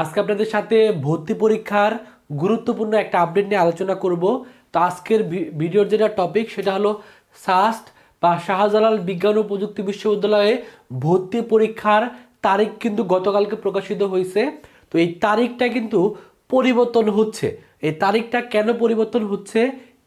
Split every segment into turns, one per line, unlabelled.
আজকে আপনাদের সাথে ভর্তি পরীক্ষার গুরুত্বপূর্ণ একটা আপডেট নিয়ে আলোচনা করব। তো আজকের ভিডিওর যেটা টপিক সেটা হলো সাস্ট বা শাহজালাল বিজ্ঞান ও প্রযুক্তি বিশ্ববিদ্যালয়ে ভর্তি পরীক্ষার তারিখ কিন্তু গতকালকে প্রকাশিত হয়েছে। তো এই তারিখটা কিন্তু পরিবর্তন হচ্ছে। এই তারিখটা কেন পরিবর্তন হচ্ছে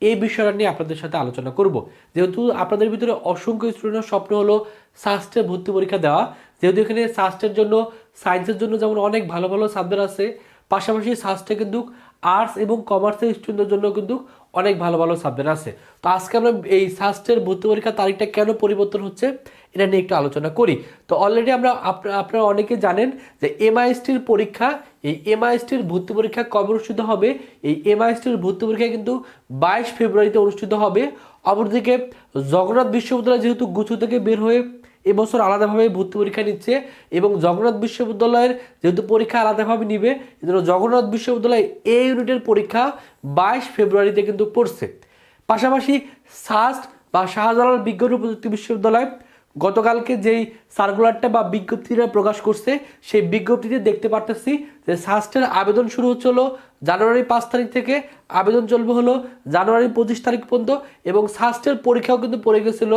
এই বিষয়টা নিয়ে আপনাদের সাথে আলোচনা করব। যেহেতু আপনাদের ভিতরে অসংখ্য স্টুডেন্টের স্বপ্ন হলো সাস্টে ভর্তি পরীক্ষা দেওয়া। যেহেতু এখানে সাস্টের জন্য সায়েন্সের জন্য যেমন অনেক ভালো ভালো সাবজেক্ট আছে, পাশাপাশি সাস্টে কিন্তু আর্টস এবং কমার্সের স্টুডেন্টদের জন্য কিন্তু অনেক ভালো ভালো সাবজেক্ট আছে। তো আজকে আমরা এই সাস্টের ভর্তি পরীক্ষার তারিখটা কেন পরিবর্তন হচ্ছে, এটা নিয়ে একটু আলোচনা করি। তো অলরেডি আমরা আপনা- আপনারা অনেকে জানেন যে এমআইএসটির পরীক্ষা, এই এমআইএসটির ভর্তি পরীক্ষা কবে অনুষ্ঠিত হবে? এই এমআইএসটির ভর্তি পরীক্ষা কিন্তু বাইশ ফেব্রুয়ারিতে অনুষ্ঠিত হবে। অপরদিকে জগন্নাথ বিশ্ববিদ্যালয় যেহেতু গুছু থেকে বের হয়ে এবছর আলাদাভাবে ভর্তি পরীক্ষা নিচ্ছে এবং জগন্নাথ বিশ্ববিদ্যালয়ের যেহেতু পরীক্ষা আলাদাভাবে নিবে, এজন্য জগন্নাথ বিশ্ববিদ্যালয় এ ইউনিটের পরীক্ষা বাইশ ফেব্রুয়ারিতে কিন্তু পড়ছে। পাশাপাশি সাস্ট বা শাহজালাল বিজ্ঞান ও প্রযুক্তি বিশ্ববিদ্যালয় গতকালকে যেই সার্কুলারটা বা বিজ্ঞপ্তিটা প্রকাশ করছে, সেই বিজ্ঞপ্তিতে দেখতে পারতেছি যে সাস্টের আবেদন শুরু হচ্ছে হলো জানুয়ারি পাঁচ তারিখ থেকে। আবেদন চলবে হলো জানুয়ারি পঁচিশ তারিখ পর্যন্ত এবং সাস্টের পরীক্ষাও কিন্তু পড়ে গেছিল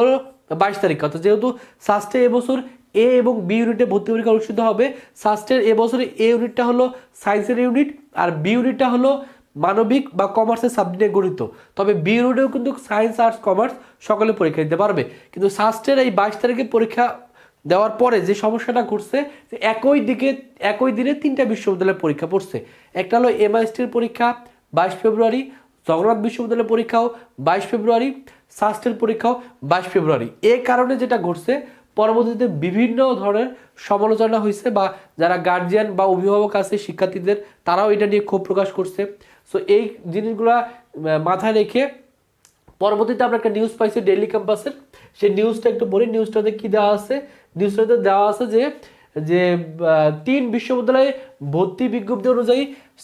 বাইশ তারিখ। অর্থাৎ যেহেতু সাস্টে এবছর এ এবং বি ইউনিটে ভর্তি পরীক্ষা অনুষ্ঠিত হবে সাস্টের এবছরে এ ইউনিটটা হলো সায়েন্সের ইউনিট আর বি ইউনিটটা হলো মানবিক বা কমার্সের সাবজেক্টে গঠিত। তবে বি ইউনিটেও কিন্তু সায়েন্স আর্টস কমার্স সকলে পরীক্ষা দিতে পারবে। কিন্তু সাস্টের এই বাইশ তারিখে পরীক্ষা দেওয়ার পরে যে সমস্যাটা ঘটছে, যে একই দিকে, একই দিনে তিনটা বিশ্ববিদ্যালয়ের পরীক্ষা পড়ছে। একটা হলো এমআইএসটির পরীক্ষা, বাইশ ফেব্রুয়ারি, জগন্নাথ বিশ্ববিদ্যালয়ের পরীক্ষাও, বাইশ ফেব্রুয়ারি সাস্টের পরীক্ষাও, বাইশ ফেব্রুয়ারি। এ কারণে যেটা ঘটছে পরবর্তীতে বিভিন্ন ধরনের সমালোচনা হয়েছে বা যারা গার্জিয়ান বা অভিভাবক আছে, শিক্ষার্থীদের, তারাও এটা নিয়ে ক্ষোভ প্রকাশ করছে। সো এই জিনিসগুলা মাথায় রেখে পরবর্তীতে আমরা একটা নিউজ পাইছি ডেইলি ক্যাম্পাসের সেই নিউজটা একটু বলি নিউজটাতে কি দেওয়া আছে? নিউজটাতে দেওয়া আছে যে যে তিন বিশ্ববিদ্যালয়ে ভর্তি বিজ্ঞপ্তি অনুযায়ী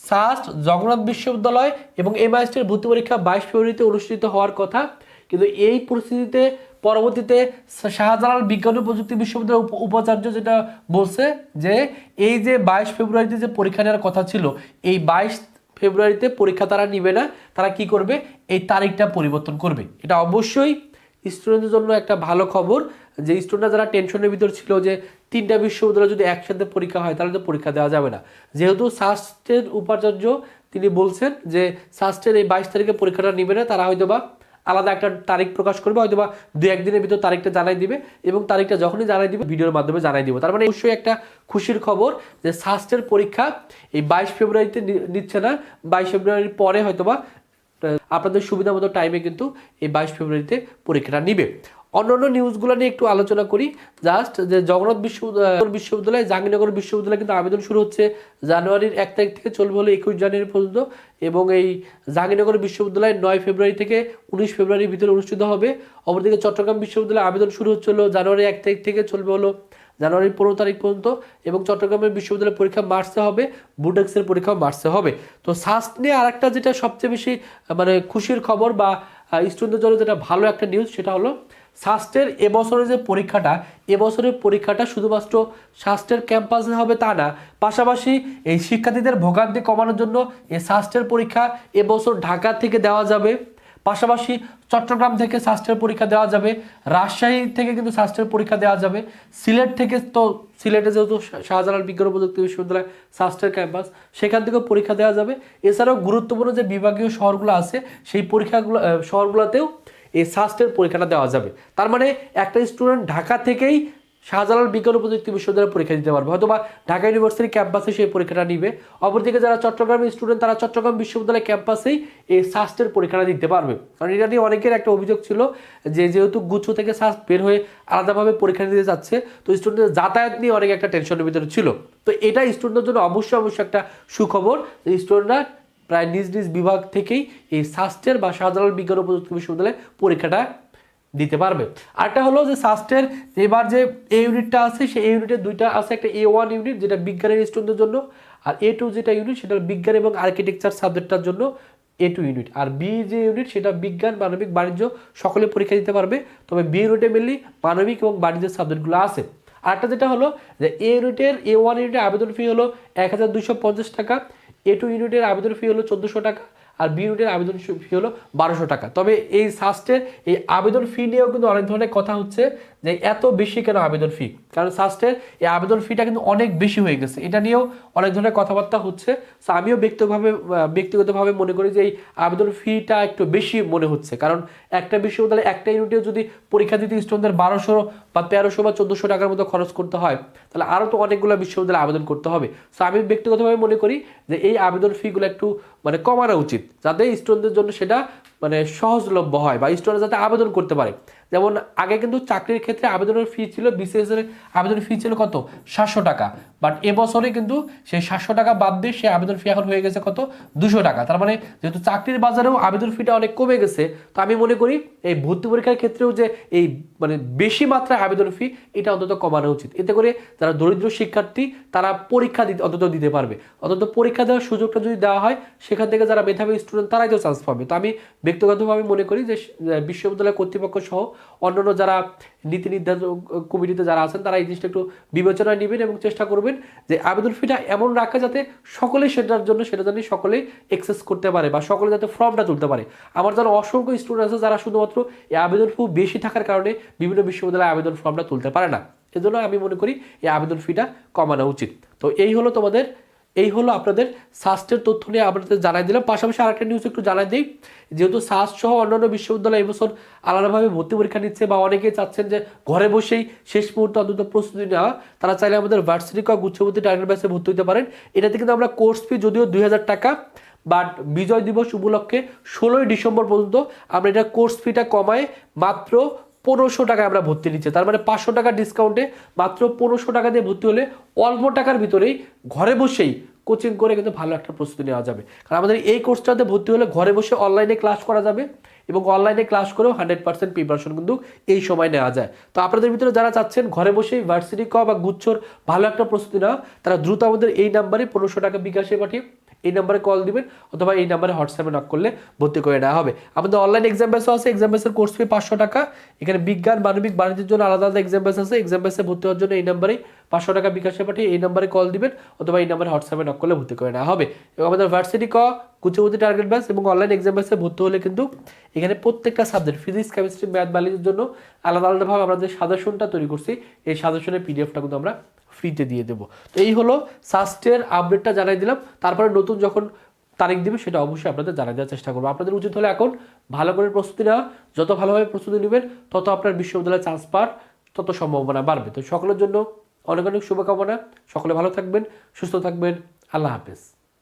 সাস্ট জগন্নাথ বিশ্ববিদ্যালয় এবং এমআইএসটির ভর্তি পরীক্ষা বাইশ ফেব্রুয়ারিতে অনুষ্ঠিত হওয়ার কথা। কিন্তু এই পরিস্থিতিতে পরবর্তীতে শাহজালাল বিজ্ঞান ও প্রযুক্তি বিশ্ববিদ্যালয়ের উপাচার্য যেটা বলছে যে, এই যে বাইশ ফেব্রুয়ারিতে যে পরীক্ষা নেওয়ার কথা ছিল, এই বাইশ ফেব্রুয়ারিতে পরীক্ষা তারা নিবে না, তারা কি করবে? এই তারিখটা পরিবর্তন করবে। এটা অবশ্যই স্টুডেন্টদের জন্য একটা ভালো খবর যে, স্টুডেন্টরা যারা টেনশনের ভিতর ছিল যে, তিনটা বিশ্ববিদ্যালয় যদি একসাথে পরীক্ষা হয়, তাহলে তো পরীক্ষা দেওয়া যাবে না। যেহেতু সাস্টের উপাচার্য তিনি বলছেন যে সাস্টের এই বাইশ তারিখে পরীক্ষাটা নিবে না, তারা হয়তো বা আলাদা একটা তারিখ প্রকাশ করবে হয়তো বা দু একদিনের ভিতর তারিখটা জানাই দিবে এবং তারিখটা যখনই জানাই দিবে, ভিডিওর মাধ্যমে জানাই দিব। তার মানে অবশ্যই একটা খুশির খবর যে স্বাস্থ্যের পরীক্ষা এই বাইশ ফেব্রুয়ারিতে নিচ্ছে না। বাইশ ফেব্রুয়ারির পরে হয়তো বা আপনাদের সুবিধা মতো টাইমে কিন্তু এই বাইশ ফেব্রুয়ারিতে পরীক্ষাটা নিবে। অন্যান্য নিউজগুলো নিয়ে একটু আলোচনা করি। জাস্ট যে জগন্নাথ বিশ্ববিদ্যালয় বিশ্ববিদ্যালয়, জাহাঙ্গীরনগর বিশ্ববিদ্যালয় কিন্তু আবেদন শুরু হচ্ছে জানুয়ারির এক তারিখ থেকে চলবে হলো একুশ জানুয়ারি পর্যন্ত এবং এই জাহাঙ্গীরনগর বিশ্ববিদ্যালয় নয় ফেব্রুয়ারি থেকে উনিশ ফেব্রুয়ারির ভিতরে অনুষ্ঠিত হবে। অপরদিকে চট্টগ্রাম বিশ্ববিদ্যালয়ে আবেদন শুরু হচ্ছে হলো জানুয়ারি এক তারিখ থেকে চলবে হলো জানুয়ারি পনেরো তারিখ পর্যন্ত এবং চট্টগ্রামের বিশ্ববিদ্যালয়ের পরীক্ষা মার্চে হবে, বুটেক্সের পরীক্ষাও মার্চে হবে। তো সাস্ট নিয়ে আরেকটা যেটা সবচেয়ে বেশি মানে খুশির খবর বা স্টুডেন্টদের জন্য যেটা ভালো একটা নিউজ সেটা হলো সাস্টের এবছরের যে পরীক্ষাটা, এবছরের পরীক্ষাটা শুধুমাত্র সাস্টের ক্যাম্পাসে হবে তা না, পাশাপাশি এই শিক্ষার্থীদের ভোগান্তি কমানোর জন্য এই সাস্টের পরীক্ষা এবছর ঢাকা থেকে দেওয়া যাবে। পাশাপাশি চট্টগ্রাম থেকে স্বাস্থ্যের পরীক্ষা দেওয়া যাবে, রাজশাহী থেকে কিন্তু সাস্টের পরীক্ষা দেওয়া যাবে, সিলেট থেকে তো, সিলেটে যেহেতু শাহজালাল বিজ্ঞান প্রযুক্তি বিশ্ববিদ্যালয় সাস্টের ক্যাম্পাস, সেখান থেকেও পরীক্ষা দেওয়া যাবে। এছাড়াও গুরুত্বপূর্ণ যে বিভাগীয় শহরগুলো আছে, সেই পরীক্ষাগুলো শহরগুলোতেও এই সাস্টের পরীক্ষাটা দেওয়া যাবে। তার মানে একটা স্টুডেন্ট ঢাকা থেকেই শাহজালাল বিজ্ঞান ও প্রযুক্তি বিশ্ববিদ্যালয়ে পরীক্ষা দিতে পারবে। হয়তো বা ঢাকা ইউনিভার্সিটি ক্যাম্পাসে সেই পরীক্ষাটা নিবে। অপরদিকে যারা চট্টগ্রামের স্টুডেন্ট তারা চট্টগ্রাম বিশ্ববিদ্যালয় ক্যাম্পাসেই এই সাস্টের পরীক্ষাটা দিতে পারবে। কারণ এটা নিয়ে অনেকের একটা অভিযোগ ছিল যে যেহেতু গুচ্ছ থেকে সাস্ট বের হয়ে আলাদাভাবে পরীক্ষা দিতে যাচ্ছে, তো স্টুডেন্টদের যাতায়াত নিয়ে অনেক একটা টেনশনের ভিতরে ছিল। তো এটা স্টুডেন্টের জন্য অবশ্যই অবশ্যই একটা সুখবর যে স্টুডেন্টরা প্রায় নিজ নিজ বিভাগ থেকেই এই সাস্টের বা শাহজালাল বিজ্ঞান ও প্রযুক্তি বিশ্ববিদ্যালয়ে পরীক্ষাটা দিতে পারবে। আরেকটা হলো যে সাস্টের এবার যে এ ইউনিটটা আছে, সেই ইউনিটের দুইটা আছে, একটা এ ওয়ান ইউনিট যেটা বিজ্ঞানের স্টুডেন্টদের জন্য, আর এ টু যেটা ইউনিট সেটা বিজ্ঞান এবং আর্কিটেকচার সাবজেক্টটার জন্য এ টু ইউনিট আর বি যে ইউনিট সেটা বিজ্ঞান, মানবিক, বাণিজ্য সকলে পরীক্ষা দিতে পারবে, তবে বি ইউনিটে মেনলি মানবিক এবং বাণিজ্যের সাবজেক্টগুলো আছে। আরেকটা যেটা হলো যে এ ইউনিটের এ ওয়ান ইউনিটের আবেদন ফি হলো এক হাজার দুইশো পঞ্চাশ টাকা এ টু ইউনিটের আবেদন ফি হলো চোদ্দোশো টাকা আর বি ইউনিটের আবেদন ফি হলো বারোশো টাকা। তবে এই সাস্টের এই আবেদন ফি নিয়েও কিন্তু অনেক ধরনের কথা হচ্ছে যে এত বেশি কেন আবেদন ফি? কারণ সাস্টের এই আবেদন ফিটা কিন্তু অনেক বেশি হয়ে গেছে। এটা নিয়েও অনেক ধরনের কথাবার্তা হচ্ছে। আমিও ব্যক্তিগতভাবে ব্যক্তিগতভাবে মনে করি যে এই আবেদন ফিটা একটু বেশি মনে হচ্ছে। কারণ একটা বিশ্ববিদ্যালয়ে একটা ইউনিটেও যদি পরীক্ষা দিতে স্টুডেন্টদের বারোশো বা তেরোশো বা চোদ্দোশো টাকার মতো খরচ করতে হয়, তাহলে আরও তো অনেকগুলো বিশ্ববিদ্যালয়ে আবেদন করতে হবে। সো আমি ব্যক্তিগতভাবে মনে করি যে এই আবেদন ফিগুলো একটু মানে কমানো উচিত, যাতে স্টুডেন্টদের জন্য সেটা মানে সহজলভ্য হয় বা স্টুডেন্ট যাতে আবেদন করতে পারে। যেমন আগে কিন্তু চাকরির ক্ষেত্রে আবেদনের ফি ছিল বিসিএস এর আবেদন ফি ছিল কত? সাতশো টাকা। বাট এবছরে কিন্তু সেই সাতশো টাকা বাদ দিয়ে সেই আবেদন ফি এখন হয়ে গেছে কত? দুশো টাকা। তার মানে যেহেতু চাকরির বাজারেও আবেদন ফিটা অনেক কমে গেছে, তো আমি মনে করি এই ভর্তি পরীক্ষার ক্ষেত্রেও যে এই মানে বেশি মাত্রায় আবেদন ফি এটা অন্তত কমানো উচিত। এতে করে যারা দরিদ্র শিক্ষার্থী, তারা পরীক্ষা দিতে, অন্তত দিতে পারবে। অন্তত পরীক্ষা দেওয়ার সুযোগটা যদি দেওয়া হয়, সেখান থেকে যারা মেধাবী স্টুডেন্ট তারাই তো চান্স পাবে। তো আমি ব্যক্তিগতভাবে মনে করি যে বিশ্ববিদ্যালয় কর্তৃপক্ষ সহ অন্যান্য যারা নীতি নির্ধারণ কমিটিতে যারা আছেন, তারা এই জিনিসটা একটু বিবেচনায় নেবেন এবং চেষ্টা করবেন যে আবেদন ফিটা এমন রাখা যাতে সকলে সেটার জন্য, সেটা জানি সকলে এক্সেস করতে পারে বা সকলে যাতে ফর্মটা তুলতে পারে। আমার যারা অসংখ্য স্টুডেন্ট আছে যারা শুধুমাত্র এই আবেদন ফি বেশি থাকার কারণে বিভিন্ন বিশ্ববিদ্যালয়ে আবেদন ফর্মটা তুলতে পারে না। এজন্য আমি মনে করি এই আবেদন ফিটা কমানো উচিত। তো এই হলো তোমাদের এই হলো আপনাদের সাস্টের তথ্য নিয়ে আপনাদের জানাই দিলাম। পাশাপাশি আরেকটা নিউজ একটু জানাই দিই, যেহেতু সাস্ট সহ অন্যান্য বিশ্ববিদ্যালয় এবছর আলাদাভাবে ভর্তি পরীক্ষা নিচ্ছে বা অনেকেই চাচ্ছেন যে ঘরে বসেই শেষ মুহূর্তে অন্তত প্রস্তুতি নেওয়া, তারা চাইলে আমাদের ভার্সিটি গুচ্ছবর্তী টার্গেট ব্যাচে ভর্তি হতে পারেন। এটাতে কিন্তু আমরা কোর্স ফি যদিও দুই হাজার টাকা বাট বিজয় দিবস উপলক্ষে ষোলোই ডিসেম্বর পর্যন্ত আমরা এটা কোর্স ফিটা কমায় মাত্র পনেরোশো টাকায় আমরা ভর্তি নিচ্ছি। তার মানে পাঁচশো টাকা ডিসকাউন্টে মাত্র পনেরোশো টাকা দিয়ে ভর্তি হলে অল্প টাকার ভিতরেই ঘরে বসেই কোচিং করে কিন্তু ভালো একটা প্রস্তুতি নেওয়া যাবে। কারণ আমাদের এই কোর্সটাতে ভর্তি হলে ঘরে বসে অনলাইনে ক্লাস করা যাবে এবং অনলাইনে ক্লাস করেও হান্ড্রেড পার্সেন্ট প্রিপারেশন কিন্তু এই সময় নেওয়া যায়। তো আপনাদের ভিতরে যারা চাচ্ছেন ঘরে বসেই ভার্সিটি ক বা গুচ্ছর ভালো একটা প্রস্তুতি নেওয়া, তারা দ্রুত আমাদের এই নাম্বারে পনেরোশো টাকা বিকাশে পাঠিয়ে এই নাম্বারে কল দিবেন অথবা এই নাম্বারে হোয়াটসঅ্যাপে নক করলে ভর্তি করে নেওয়া হবে। আমাদের অনলাইন এক্সাম বেসও আছে এক্সাম বেসের কোর্স ফি পাঁচশো টাকা। এখানে বিজ্ঞান, মানবিক, বাণিজ্যের জন্য আলাদা আলাদা এক্সাম বেস আছে। এক্সাম বেসে ভর্তি হওয়ার জন্য এই নাম্বারে পাঁচশো টাকা বিকাশে পাঠিয়ে এই নাম্বারে কল দিবেন অথবা এই নাম্বারে হোয়াটসঅ্যাপে নক করলে ভর্তি করে নেওয়া হবে। এবং আমাদের ভার্সিটি ক কুচিভর্তি টার্গেট ব্যাস এবং অনলাইন এক্সাম বেসে ভর্তি হলে কিন্তু এখানে প্রত্যেকটা সাবজেক্ট ফিজিক্স কেমিস্ট্রি ম্যাথ বায়োলজির জন্য আলাদা আলাদাভাবে আমরা যে সাজেশনটা তৈরি করছি, এই সাজেশনের পিডিএফটা কিন্তু আমরা ফ্রিতে দিয়ে দেবো। তো এই হলো সাস্টের আপডেটটা জানাই দিলাম। তারপরে নতুন যখন তারিখ দেবে, সেটা অবশ্যই আপনাদের জানাই দেওয়ার চেষ্টা করব। আপনাদের উচিত হলে এখন ভালো করে প্রস্তুতি নেওয়া। যত ভালোভাবে প্রস্তুতি নেবেন, তত আপনার বিশ্ববিদ্যালয়ে চান্স পাওয়ার তত সম্ভাবনা বাড়বে। তো সকলের জন্য অনেক অনেক শুভকামনা। সকলে ভালো থাকবেন, সুস্থ থাকবেন। আল্লাহ হাফেজ।